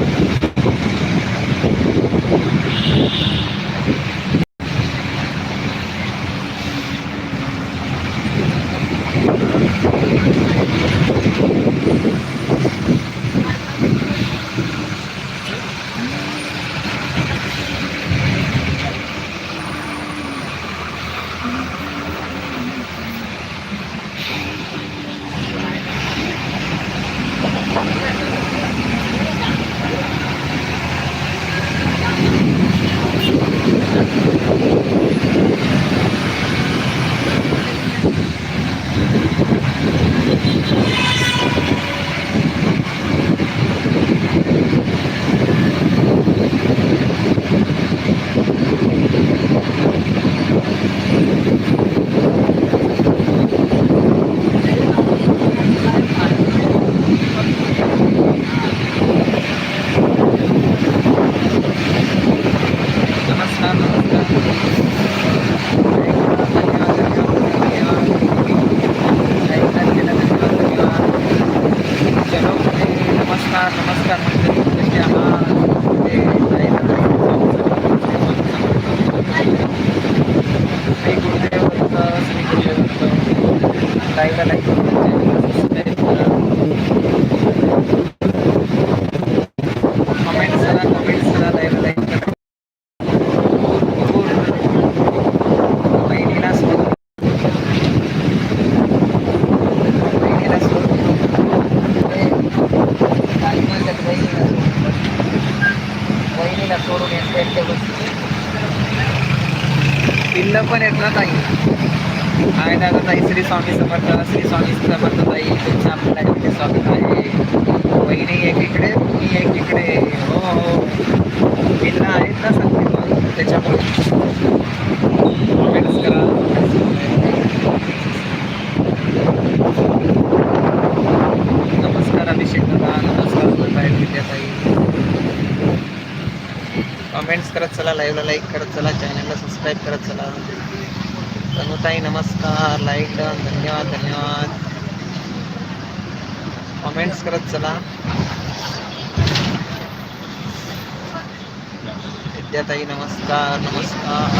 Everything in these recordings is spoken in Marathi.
you सोडून पण येत ना ताई श्री स्वामी समर्थ श्री स्वामी समर्थ ताई तुमचं आपल्याला इकडे स्वागत आहे. बहिणी एकीकडे मी एकीकडे हो हो. पिल्लं आहेत ना सांगते मग त्याच्यामुळे. कमेंट्स करा. नमस्कार अभिषेक दादा. नमस्कार बोलताय विद्याताई. कमेंट्स करत चला लाईव्हला लाईक करत चला चॅनलला सबस्क्राईब करत चला. तनुताई नमस्कार. लाईक डन धन्यवाद धन्यवाद. कमेंट्स करत चला. विद्याताई नमस्कार नमस्कार.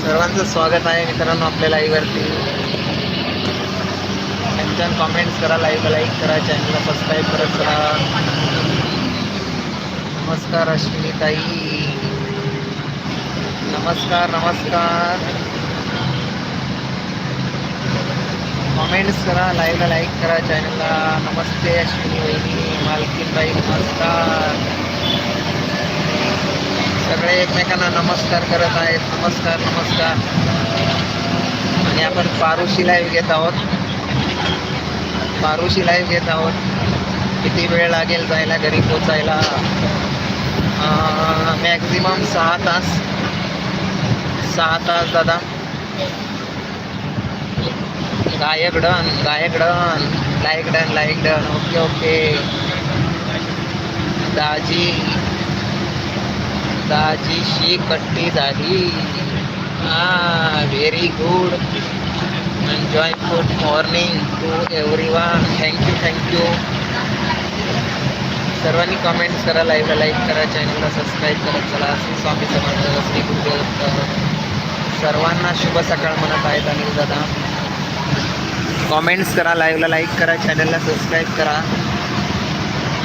सर्वांचं स्वागत आहे मित्रांनो आपल्या लाईव्हवरती छान कमेंट्स करा लाईव्ह लाईक करा चॅनलला सबस्क्राईब करत चला. नमस्कार अश्विनी ताई नमस्कार नमस्कार. कमेंट्स करा लाईव्हला लाईक करा चॅनलला नमस्ते अश्विनी वहिनी मालकीन बाई नमस्कार. सगळे एकमेकांना नमस्कार करत आहेत. नमस्कार नमस्कार. आणि आपण पारुशी लाईव्ह घेत आहोत. पारुशी लाईव्ह घेत आहोत. किती वेळ लागेल जायला घरी पोचायला मॅक्झिमम सहा तास. सहा तास दादा. गायक डन गायक done like done like done okay okay दाजी. दाजीशी कट्टी झाली. हा very good enjoy good morning to everyone thank you thank you सर्वांनी कमेंट्स करा लाईव्हला लाईक करा. चॅनलला सबस्क्राईब करा. चला श्री स्वामी समर्थ. श्री गुरुदेव. सर्वांना शुभ सकाळ म्हणत आहेत अनिल दादा कमेंट्स करा लाईव्हला लाईक करा चॅनलला सबस्क्राईब करा.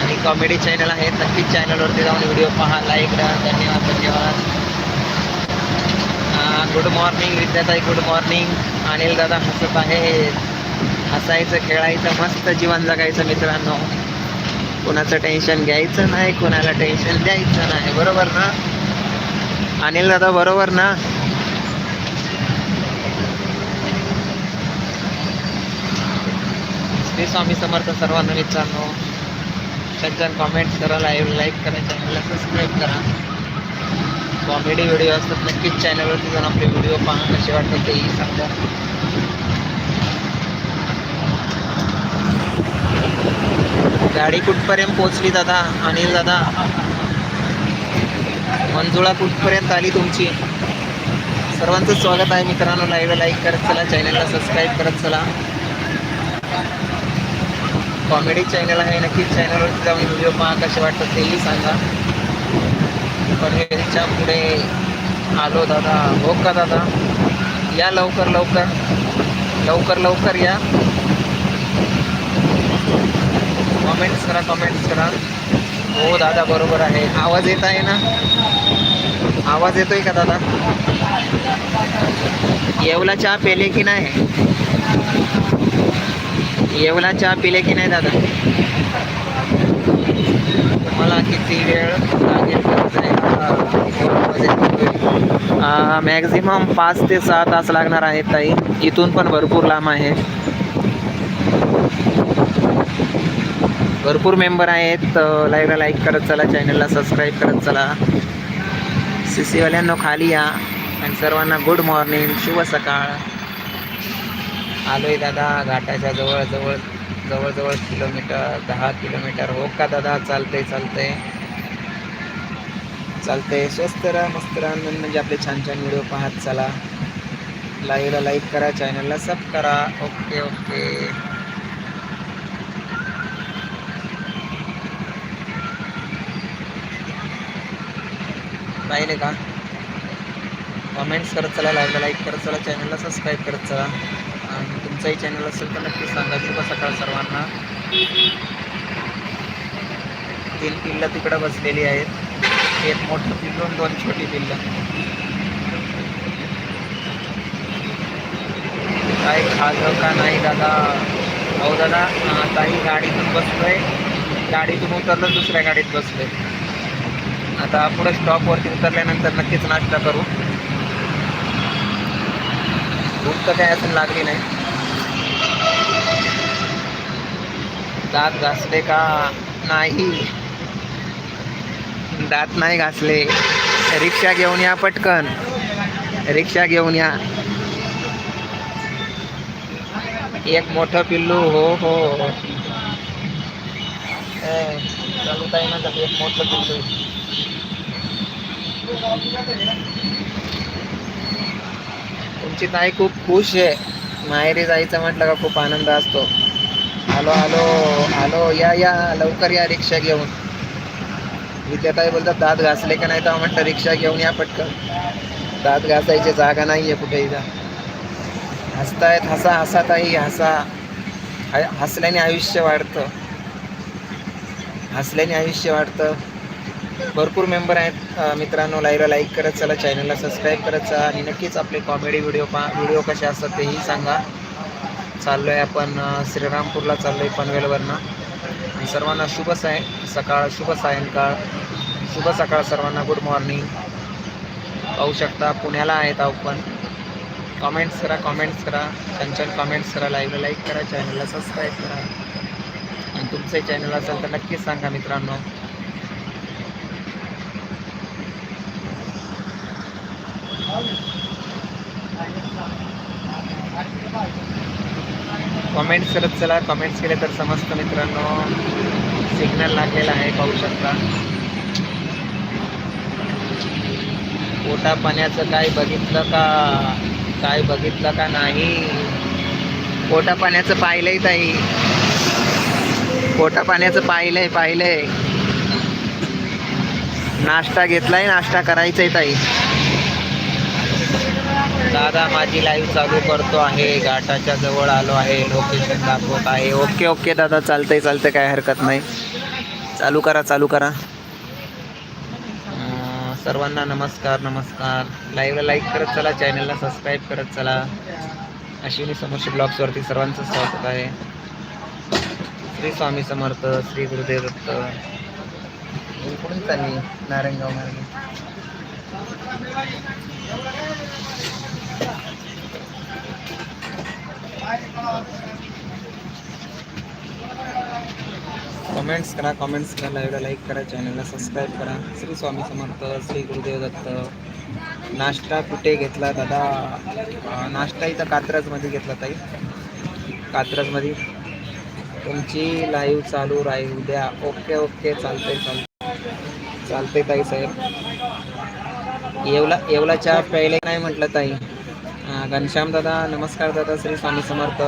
आणि कॉमेडी चॅनल आहे नक्कीच चॅनलवरती जाऊन व्हिडिओ पहा लाईक करा. धन्यवाद धन्यवाद. गुड मॉर्निंग विद्याताई गुड मॉर्निंग अनिल दादा हसत आहेत हसायचं खेळायचं मस्त जीवन जगायचं मित्रांनो. कोणाचं टेन्शन घ्यायचं नाही कोणाला टेन्शन द्यायचं नाही. बरोबर ना? अनिल दादा बरोबर ना? श्री स्वामी समर्थ सर्वांना मित्रांनो. छान कॉमेंट्स करा लाईव्ह लाईक करा चॅनलला सबस्क्राईब करा. कॉमेडी व्हिडिओ असतात नक्कीच चॅनलवरती जाऊन आपले व्हिडिओ पहा कसे वाटतात तेही सांगा. गाडी कुठपर्यंत पोचली दादा? अनिल दादा? मंजुळा कुठपर्यंत आली तुमची? सर्वांचं स्वागत आहे मित्रांनो लाईव्ह लाईक करत चला चॅनलला सबस्क्राईब करत चला. कॉमेडी चॅनल आहे नक्कीच चॅनलवरती जाऊन व्हिडिओ पहा कसे वाटतात तेही सांगा. पण पुढे आलो दादा. हो का दादा? या लवकर लवकर. लवकर लवकर या. कॉमेंट्स करा कॉमेंट्स करा. हो दादा बरोबर आहे. आवाज येत आहे ना? आवाज येतोय का दादा? येवला चहा पेले की नाही? येवला चहा पिले की नाही दादा? मला किती वेळ लागेल मॅक्झिमम पाच ते सहा तास लागणार आहेत ताई. इथून पण भरपूर लांब आहे. भरपूर मेंबर आहेत. लाईव्हला लाईक करत चला चॅनलला सबस्क्राईब करत चला. सी सीवाल्यांना खाली या. आणि सर्वांना गुड मॉर्निंग शुभ सकाळ. आलो आहे दादा घाटाच्या जवळ जवळ जवळजवळ किलोमीटर दहा किलोमीटर. हो का दादा? चालतंय चालतंय. चालतंय. स्वस्त राहा मस्त राहा. म्हणजे आपले छान छान व्हिडिओ पाहत चला. लाईव्हला लाईक करा चॅनलला सब करा. Okay okay. पाहिले का? कमेंट्स करत चला लाईव्हला लाईक करत चला चॅनलला सबस्क्राईब करत चला. तुमचाही चॅनल असेल तर नक्कीच सांगा. शुभ सकाळ सर्वांना. तीन पिल्लं तिकडं बसलेली आहेत. एक मोठं पिल्लून दोन छोटी पिल्लं. काय खाल्लं का नाही दादा? अहो दादा काही गाडीतून बसलोय. गाडीतून उतरलं दुसऱ्या गाडीत बसलोय. आता पुढे स्टॉपवरती उतरल्यानंतर नक्कीच नाश्ता करू. भूक तर काय अजून लागली नाही. दात घासले का नाही? दात नाही घासले. रिक्षा घेऊन या पटकन. रिक्षा घेऊन या. एक मोठं पिल्लू हो हो. चालू काय ना एक मोठं पिल्लू. तुमची ताई खूप खुश आहे. माहेरी जायचं म्हटलं का खूप आनंद असतो. हॅलो हॅलो हॅलो या या लवकर या रिक्षा घेऊन. विद्याताई बोलतात दात घासले का नाही तर म्हणतं रिक्षा घेऊन या पटकन. दात घासायची जागा नाही आहे कुठे इथं. हसतायत हसा हसा. ताई हसा हसल्याने आयुष्य वाढतं. हसल्याने आयुष्य वाढतं. भरपूर मेंबर आहेत मित्रांनो लाईव्हला लाईक करत चला चॅनलला सबस्क्राईब करत चला आणि नक्कीच आपले कॉमेडी व्हिडिओ पा व्हिडिओ कसे असतात तेही सांगा. चाललो आहे आपण श्रीरामपूरला चाललो आहे पनवेलवरनं. आणि सर्वांना शुभ साय सकाळ शुभ सायंकाळ. शुभ सकाळ सर्वांना गुड मॉर्निंग पाहू शकता पुण्याला आहेत आपण. कॉमेंट्स करा कॉमेंट्स करा. छान छान कॉमेंट्स करा. लाईव्हला लाईक करा चॅनलला सबस्क्राईब करा. आणि तुमचंही चॅनल असेल तर नक्कीच सांगा मित्रांनो. कमेंट्स करत चला. कमेंट्स केले तर समजतं मित्रांनो सिग्नल लागलेला आहे पाहू शकता. पोटा पाण्याचं काय बघितलं का? काय बघितलं का नाही? पोटा पाण्याचं पाहिलंय ताई. पोटा पाण्याचं पाहिलंय पाहिलंय. नाश्ता घेतलाय नाश्ता करायचाय ताई. दादा माझी लाईव्ह चालू करतो आहे. घाटाच्या जवळ आलो आहे. लोकेशन दाखवत आहे. ओके ओके दादा चालतंय चालतंय काय हरकत नाही. चालू करा चालू करा. सर्वांना नमस्कार नमस्कार. लाईव्हला लाईक करत चला चॅनलला सबस्क्राईब करत चला. अश्विनी समोरच्या ब्लॉग्सवरती सर्वांचं स्वागत आहे. श्री स्वामी समर्थ श्री गुरुदेव दत्त. मी चालली नारायणगाव मार्गे कमेंट्स करा कमेंट्स करा लाईव्हला लाईक करा चॅनलला सबस्क्राईब करा. श्री स्वामी समर्थ श्री गुरुदेव दत्त. नाश्ता कुठे घेतला दादा? नाश्ता इथं कात्रजमध्ये घेतला ताई. कात्रजमध्ये. तुमची लाईव्ह चालू राहील उद्या ओके ओके चालतंय चालतंय. चालतंय ताई साहेब. येवला येवला चहा प्यायला नाही म्हटलं ताई. घनश्याम दादा नमस्कार दादा श्री स्वामी समर्थ.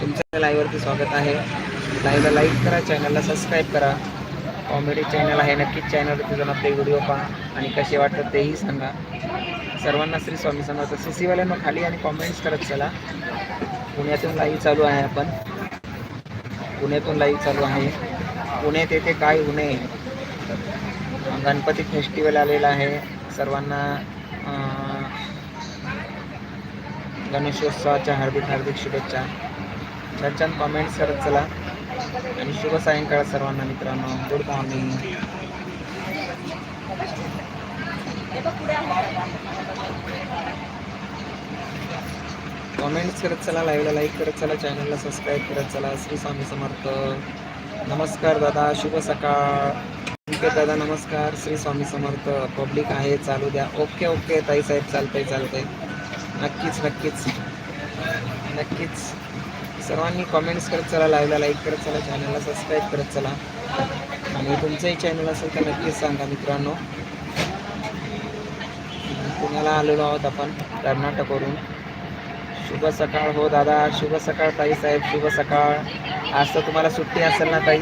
तुमच्या लाईव्हवरती स्वागत आहे. लाईव्हला लाईक करा चॅनलला सबस्क्राईब करा. कॉमेडी चॅनल आहे नक्कीच चॅनलवरती जाऊन आपले व्हिडिओ पहा आणि कसे वाटतात तेही सांगा. सर्वांना श्री स्वामी समर्थ. सी सीवाल्यांना खाली आणि कॉमेंट्स करत चला. पुण्यातून लाईव्ह चालू आहे आपण. पुण्यातून लाईव्ह चालू आहे. पुण्यात येथे काय होणे गणपती फेस्टिवल आलेला आहे. सर्वांना गणेशोत्सवाच्या हार्दिक हार्दिक शुभेच्छा. छान छान कॉमेंट्स करत चला. आणि शुभ सायंकाळ सर्वांना मित्रांनो. गुड मॉर्निंग कॉमेंट्स करत चला लाईव्हला लाईक करत चला चॅनलला सबस्क्राईब करत चला. श्री स्वामी समर्थ. नमस्कार दादा. शुभ सकाळ. ठीक आहे दादा. नमस्कार. श्री स्वामी समर्थ. पब्लिक आहे चालू द्या. ओके ओके ताई साहेब चालतंय चालतंय. नक्कीच नक्कीच. नक्कीच. सर्वांनी कॉमेंट्स करत चला लाईव्हला लाईक करत चला चॅनलला सबस्क्राईब करत चला. आणि तुमचंही चॅनल असेल तर नक्कीच सांगा मित्रांनो. पुण्याला आलेलो आहोत आपण कर्नाटकवरून. शुभ सकाळ. हो दादा शुभ सकाळ ताई साहेब शुभ सकाळ. आज तर तुम्हाला सुट्टी असेल ना ताई?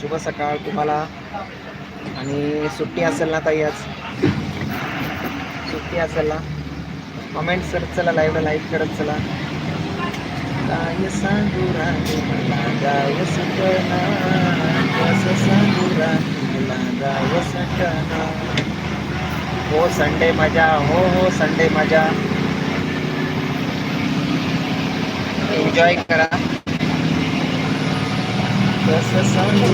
शुभ सकाळ तुम्हाला. आणि सुट्टी असेल ना ताई आज? सुट्टी असेल ना? कमेंट्स करत चला लाईव्हला लाईक करत चला. काय सांगू राणी मला गाव सुटना कसं सांगू राणी मला गाव हो संडे मजा हो हो संडे मजा. एन्जॉय करा. कसं सांगू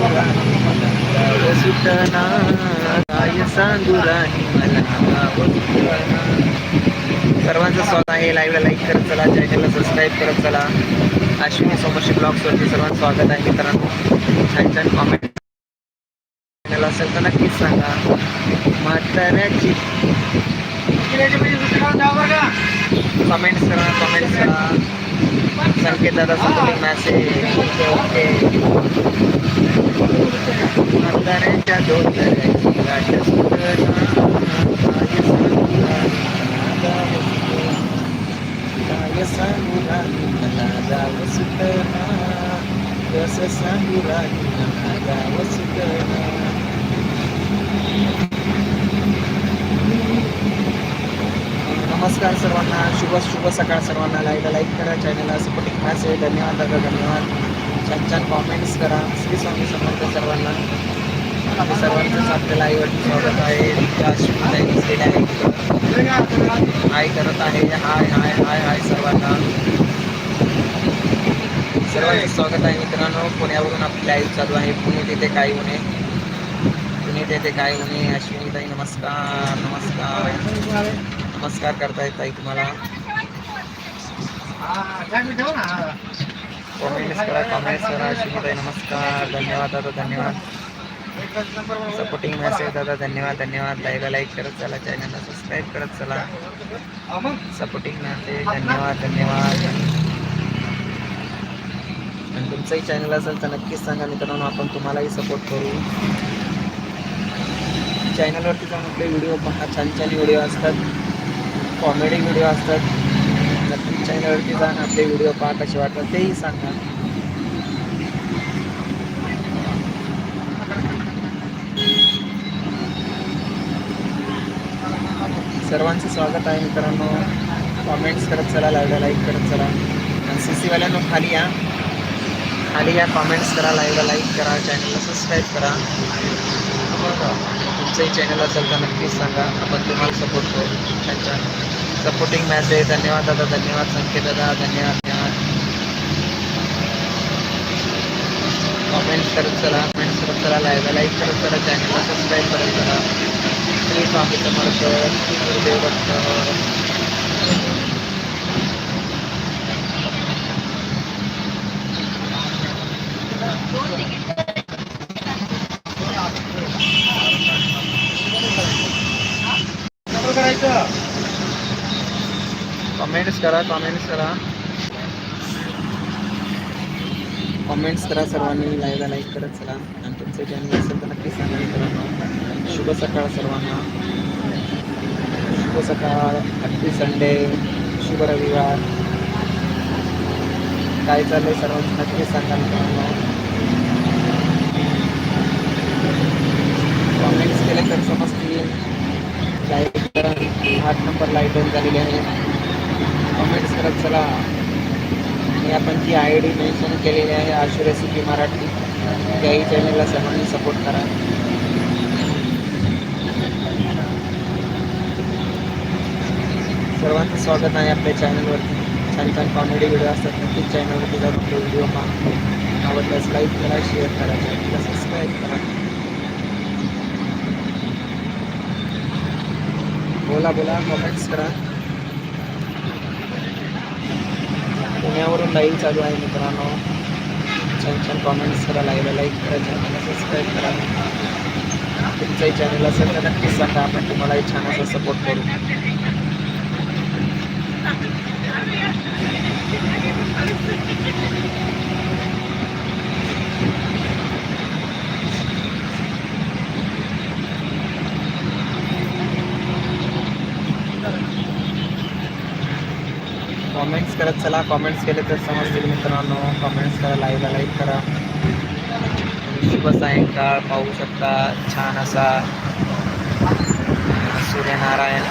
सुटना काय सांगू सर्वांचं स्वागत आहे. लाईव्हला लाईक करत चला चॅनलला सबस्क्राईब करत चला. अश्विनी सोमर्शी ब्लॉग्सवरती सर्वांचं स्वागत आहे मित्रांनो. छान छान कॉमेंट चॅनल असेल तर नक्कीच सांगा. म्हाताऱ्याची. कमेंट्स करा कमेंट्स करा. संकेत दादा सपोर्टिंग मॅसेज ओके ओके म्हाताऱ्याच्या दोन तऱ्याची गाठ काय सांगू राणी मला गाव सुटना कसं सांगू राणी मला गाव सुटना नमस्कार सर्वांना शुभ शुभ सकाळ सर्वांना. लाईक लाईक करा. चॅनलला सपोर्टिंग मॅसेज धन्यवाद दादा धन्यवाद. छान छान कॉमेंट्स करा. श्री स्वामी समर्थ सर्वांना. आम्ही सर्वांचंच आपल्याला आईवरती स्वागत आहे. आहे हाय करत आहे. हाय हाय हाय हाय सर्वांना. सर्वांचं स्वागत आहे मित्रांनो. पुण्यावरून आपली लाईव्ह चालू आहे. पुणे तिथे काय होणे पुणे तिथे काय होणे अश्विनीताई नमस्कार. नमस्कार. नमस्कार करतायत ताई तुम्हाला. कॉमेंट्स करा कॉमेंट्स करा नमस्कार धन्यवाद दादा धन्यवाद सपोर्टिंग मेसेज दादा धन्यवाद धन्यवाद लाईव्हला लाईक करत चला चॅनलला सबस्क्राईब करत चला सपोर्टिंग मेसेज धन्यवाद धन्यवाद आणि तुमचंही चॅनल असेल तर नक्कीच सांगा मित्रांनो आपण तुम्हालाही सपोर्ट करू चॅनलवरती जाऊन आपले व्हिडिओ पहा. छान छान व्हिडिओ असतात. कॉमेडी व्हिडिओ असतात. चॅनलवरती जाऊन आपले व्हिडिओ पहा कसे वाटतात तेही सांगा. सर्वांचं स्वागत आहे मित्रांनो. कॉमेंट्स करत चला लाईव्हला लाईक करत चला. आणि सी सीवाल्यांनो खाली या. खाली या कॉमेंट्स करा लाईव्हला लाईक करा चॅनलला सबस्क्राईब करा. तुमचंही चॅनल असेल तर नक्कीच सांगा. आपण तुम्हाला सपोर्ट करू. त्यांच्या सपोर्टिंग मैसेज धन्यवाद दादा, धन्यवाद संकेत दादा, धन्यवाद धन्यवाद कॉमेंट्स करत चला कमेंट्स करत चला लाईव्हला लाईक करत चला चॅनलला सबस्क्राईब करत चला. श्री स्वामी समर्थ श्री गुरुदेव दत्त कमेंट्स करा कमेंट्स करा. कमेंट्स करा सर्वांनी लाईव्हला लाईक करत चला. आणि तुमचं चॅनल असेल तर नक्की सांगा मित्रांनो शुभ सकाळ सर्वांना. शुभ सकाळ हॅपी संडे शुभ रविवार. काय चाललंय सर्वांनी नक्की सांगा मित्रांनो कॉमेंट्स केले तर समजतील. लाईक करा. आठ नंबर लाइट ऑन झालेली आहे. कमेंट्स करत चला. आणि आपण जी आय डी मेन्शन केलेली आहे आशु रेसिपी मराठी. त्याही चॅनलला सर्वांनी सपोर्ट करा. सर्वांचं स्वागत आहे आपल्या चॅनलवरती छान छान कॉमेडी व्हिडिओ असतात. नक्कीच चॅनलवरती जाऊन तो व्हिडिओ पहा. आवडल्यास लाईक करा शेअर करा चॅनलला सबस्क्राईब करा. बोला बोला कमेंट्स करा. पुण्यावरून लाईव्ह चालू आहे मित्रांनो. छान छान कॉमेंट्स करा लाईव्हला लाईक करा चॅनलला सबस्क्राईब करा. तुमच्याही चॅनल असेल तर नक्कीच सांगा. आपण तुम्हालाही छान असा सपोर्ट करू. कॉमेंट्स करत चला कॉमेंट्स केले तर समजतील मित्रांनो. कॉमेंट्स करा लाईव्हला लाईक करा. शुभ सायंकाळ पाहू शकता छान असा सूर्यनारायण.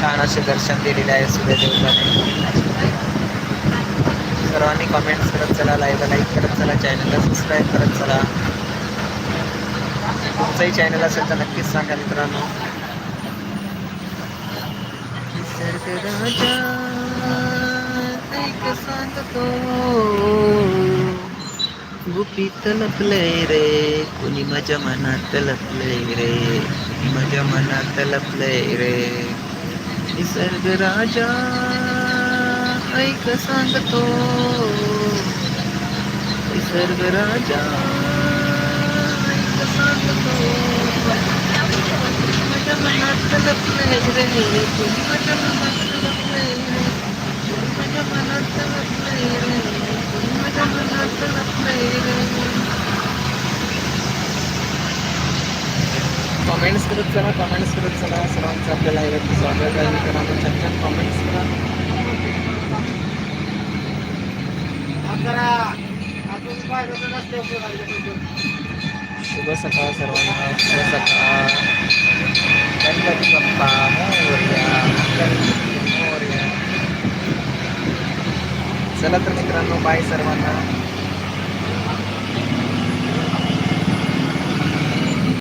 छान असे दर्शन दिलेले आहे सूर्यदेवताने. सर्वांनी कॉमेंट्स करत चला लाईव्हला लाईक करत चला चॅनलला सबस्क्राईब करत चला. तुमचंही चॅनल असेल तर नक्कीच सांगा मित्रांनो निसर्ग राजा ऐक सांगतो गुपित लपलंय रे कुणी माझ्या मनात लपलंय रे कुणी माझ्या मनात लपलंय रे. निसर्ग राजा ऐक सांगतो निसर्ग राजा ऐक सांगतो माझ्या मनात लपलंय रे कुणी माझ्या मनात लपलंय रे कुणी माझ्या मनात लपलंय रे कुणी माझ्या मनात लपलंय रे कमेंट्स करत चला कमेंट्स करत चला. सर्वांचं आपल्याला यावरती स्वागत आहे. मित्रांनो छान छान कमेंट्स करा. शुभ सकाळ सर्वांना. शुभ सकाळ. गणपती बाप्पा. मोरया. चला तर मित्रांनो बाय सर्वांना.